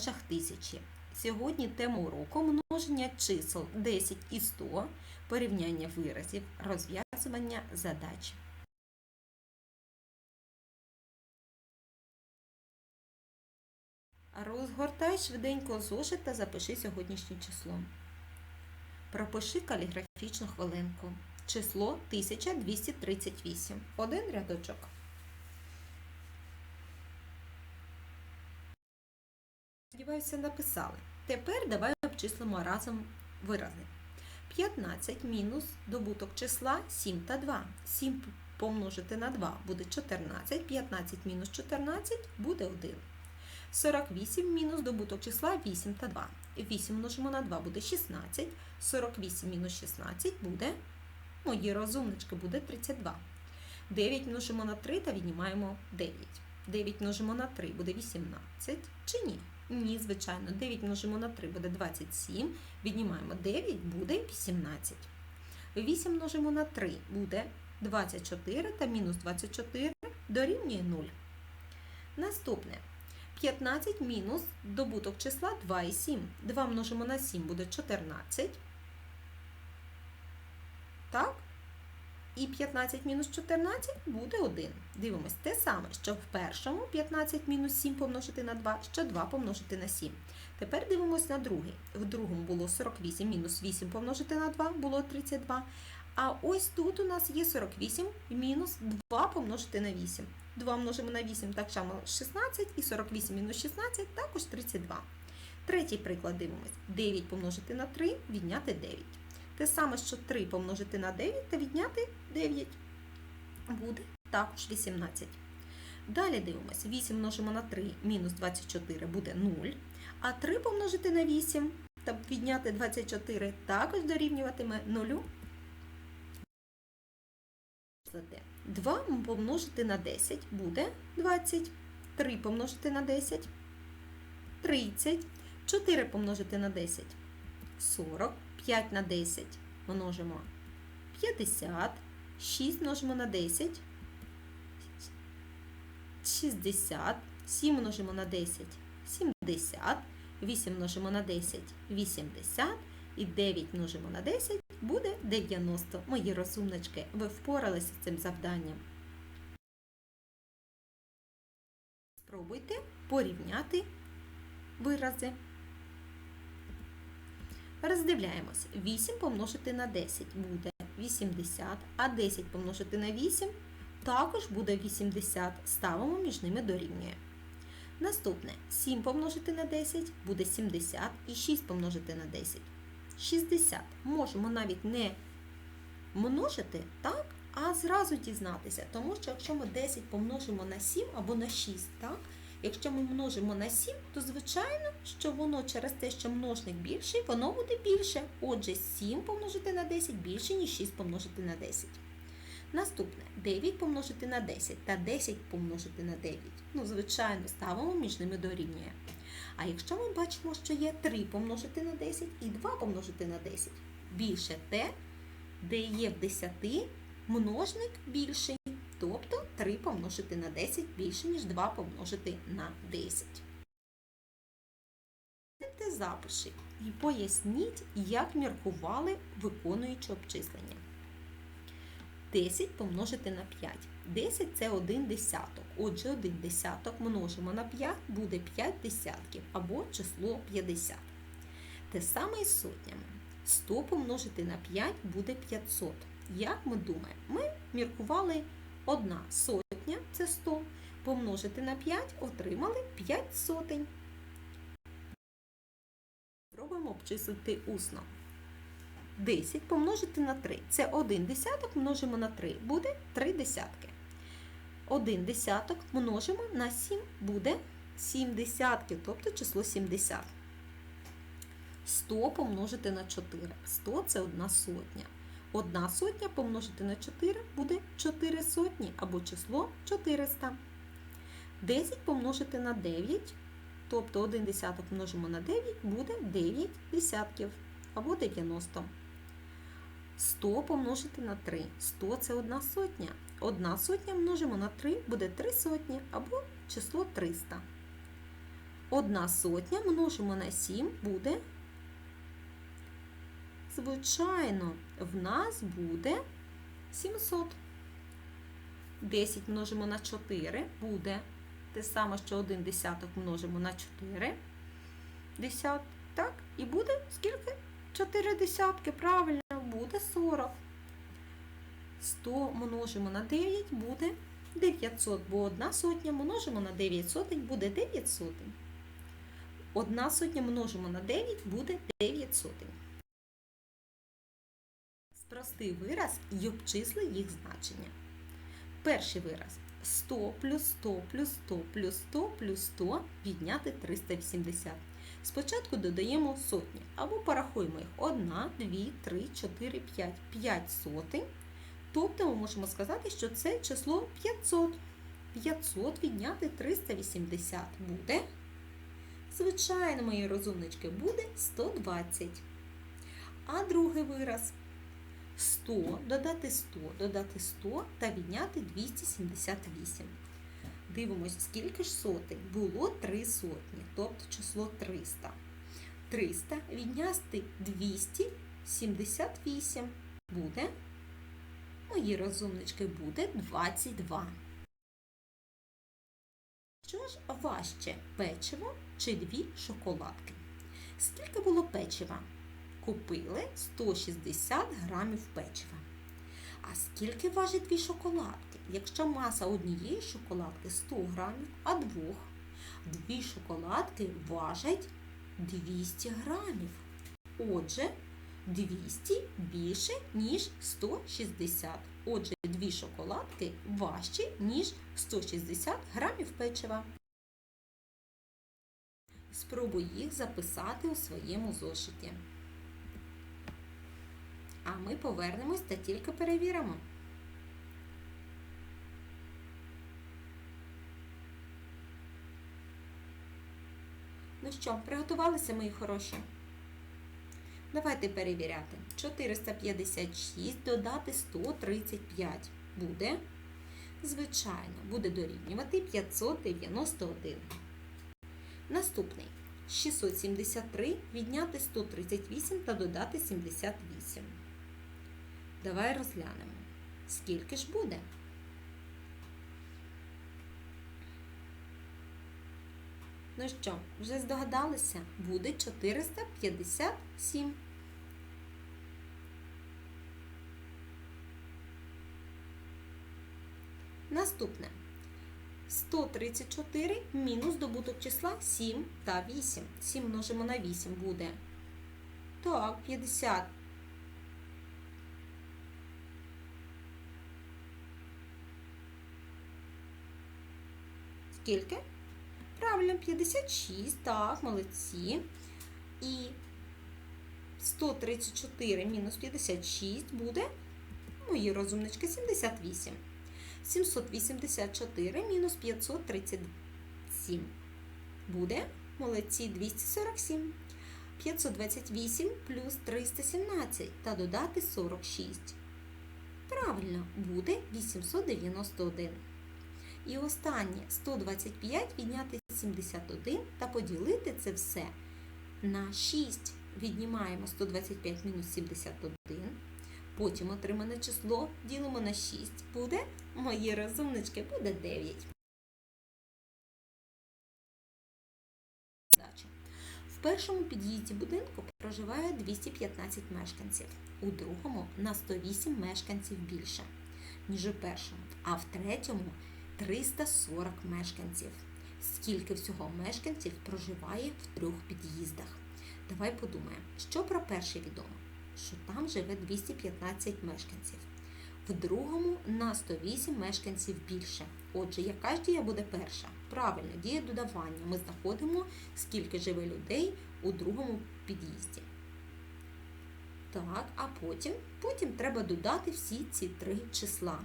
межах тисячі. Сьогодні тема уроку множення чисел 10 і 100, порівняння виразів, розв'язування задач. Розгортай швиденько зошит та запиши сьогоднішнє число. Пропиши каліграфічну хвилинку. Число 1238. Один рядочок. Сподіваюся, написали. Тепер давай обчислимо разом вирази. 15 мінус добуток числа 7 та 2. 7 помножити на 2 буде 14, 15 мінус 14 буде 1. 48 мінус добуток числа 8 та 2. 8 множимо на 2 буде 16, 48 мінус 16 буде, мої розумнички, буде 32. 9 множимо на 3 та віднімаємо 9. 9 множимо на 3 буде 18, чи ні? Ні, звичайно, 9 множимо на 3 буде 27, віднімаємо 9, буде 18. 8 множимо на 3 буде 24 та мінус 24 дорівнює 0. Наступне. 15 мінус добуток числа 2 і 7. 2 множимо на 7 буде 14. Так? І 15 мінус 14 буде 1. Дивимось те саме, що в першому 15 мінус 7 помножити на 2, що 2 помножити на 7. Тепер дивимось на другий. В другому було 48 мінус 8 помножити на 2, було 32. А ось тут у нас є 48 мінус 2 помножити на 8. 2 множимо на 8 так само 16 і 48 мінус 16 також 32. Третій приклад дивимось. 9 помножити на 3, відняти 9. Те саме, що 3 помножити на 9 та відняти 9. Буде також 18. Далі дивимося. 8 множимо на 3, мінус 24 буде 0. А 3 помножити на 8 та відняти 24 також дорівнюватиме 0. 2 помножити на 10 буде 20. 3 помножити на 10 30. 4 помножити на 10 40. 5 на 10 множимо 50. 6 множимо на 10 60. 7 множимо на 10 70. 8 множимо на 10 80. І 9 множимо на 10 буде 90. Мої розумнички, ви впоралися з цим завданням. Спробуйте порівняти вирази. Роздивляємось. 8 помножити на 10 буде 80, а 10 помножити на 8 також буде 80. Ставимо між ними дорівнює. Наступне 7 помножити на 10 буде 70 і 6 помножити на 10. 60. Можемо навіть не множити, так, а зразу дізнатися. Тому що якщо ми 10 помножимо на 7 або на 6, так, якщо ми множимо на 7, то звичайно, що воно через те, що множник більший, воно буде більше. Отже, 7 помножити на 10 більше, ніж 6 помножити на 10. Наступне 9 помножити на 10 та 10 помножити на 9. Ну, звичайно, ставимо між ними дорівнює. А якщо ми бачимо, що є 3 помножити на 10 і 2 помножити на 10, більше те, де є в 10 множник більший, тобто 3 помножити на 10 більше, ніж 2 помножити на 10. Запиши і поясніть, як міркували виконуючи обчислення. 10 помножити на 5. 10 це 1 десяток. Отже, 1 десяток множимо на 5 буде 5 десятків або число 50. Те саме і з сотнями. 100 помножити на 5 буде 500. Як ми думаємо? Ми міркували 1 сотня це 100. Помножити на 5 отримали 5 сотень. Спробуємо обчислити усно. 10 помножити на 3. Це 1 десяток множимо на 3, буде 3 десятки. 1 десяток множимо на 7, буде 7 десятків, тобто число 70. 100 помножити на 4. 100 це 1 сотня. 1 сотня помножити на 4 буде 4 сотні або число 400. 10 помножити на 9, тобто 1 десяток множимо на 9, буде 9 десятків або 90. 100 помножити на 3. 100 це 1 сотня. 1 сотня множимо на 3 буде 3 сотні або число 300. Одна сотня множимо на 7 буде. Звичайно, в нас буде 700. 10 множимо на 4 буде те саме, що 1 десяток множимо на 4. Десят, так? І буде скільки? 4 десятки, правильно, буде 40. 100 множимо на 9 буде 900, бо одна сотня множимо на 9 сотень буде 9 сотень. Одна сотня множимо на 9 буде 9 сотень. Спрости вираз і обчисли їх значення. Перший вираз 100 плюс 100 плюс 100 плюс 100 плюс 100 відняти 380. Спочатку додаємо сотні або порахуємо їх 1, 2, 3, 4, 5, 5 сотень. Тобто ми можемо сказати, що це число 500. 500 відняти 380 буде. Звичайно, мої розумнички, буде 120. А другий вираз 100 додати 100, додати 100 та відняти 278. Дивимось, скільки ж сотень. Було 3 сотні, тобто число 300. 300 відняти 278 буде. Мої розумнички буде 22. Що ж важче печиво чи дві шоколадки? Скільки було печива? Купили 160 грамів печива. А скільки важить дві шоколадки? Якщо маса однієї шоколадки 100 грамів, а двох, дві шоколадки важать 200 грамів. Отже, 200 більше, ніж 160. Отже, дві шоколадки важчі, ніж 160 грамів печива. Спробуй їх записати у своєму зошиті. А ми повернемось та тільки перевіримо. Ну що, приготувалися, мої хороші? Давайте перевіряти. 456 додати 135 буде. Звичайно, буде дорівнювати 591. Наступний. 673 відняти 138 та додати 78. Давай розглянемо. Скільки ж буде? Ну що, вже здогадалися? Буде 457. Наступне. 134 мінус добуток числа 7 та 8. 7 множимо на 8 буде. Так, 50. Скільки? Правильно, 56. Так, молодці. І 134 мінус 56 буде, мої розумнички, 78. 784 мінус 537. Буде, молодці, 247. 528 плюс 317 та додати 46. Правильно, буде 891. І останнє 125 відняти 71 та поділити це все на 6. Віднімаємо 125 мінус 71. Потім отримане число ділимо на 6. Буде, мої розумнички, буде 9. В першому під'їзді будинку проживає 215 мешканців, у другому на 108 мешканців більше, ніж у першому, а в третьому 340 мешканців. Скільки всього мешканців проживає в трьох під'їздах? Давай подумаємо, що про перший відомо? Що там живе 215 мешканців. В другому на 108 мешканців більше. Отже, яка ж дія буде перша? Правильно, дія додавання. Ми знаходимо, скільки живе людей у другому під'їзді. Так, а потім, потім треба додати всі ці три числа.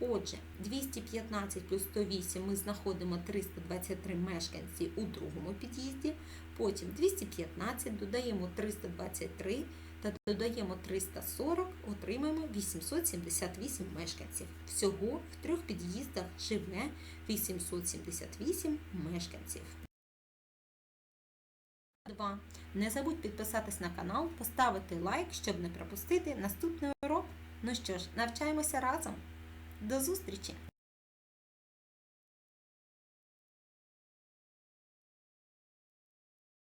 Отже, 215 плюс 108 ми знаходимо 323 мешканці у другому під'їзді. Потім 215 додаємо 323 та додаємо 340, отримаємо 878 мешканців. Всього в трьох під'їздах живе 878 мешканців. 2. Не забудь підписатись на канал, поставити лайк, щоб не пропустити наступний урок. Ну що ж, навчаємося разом. До зустрічі!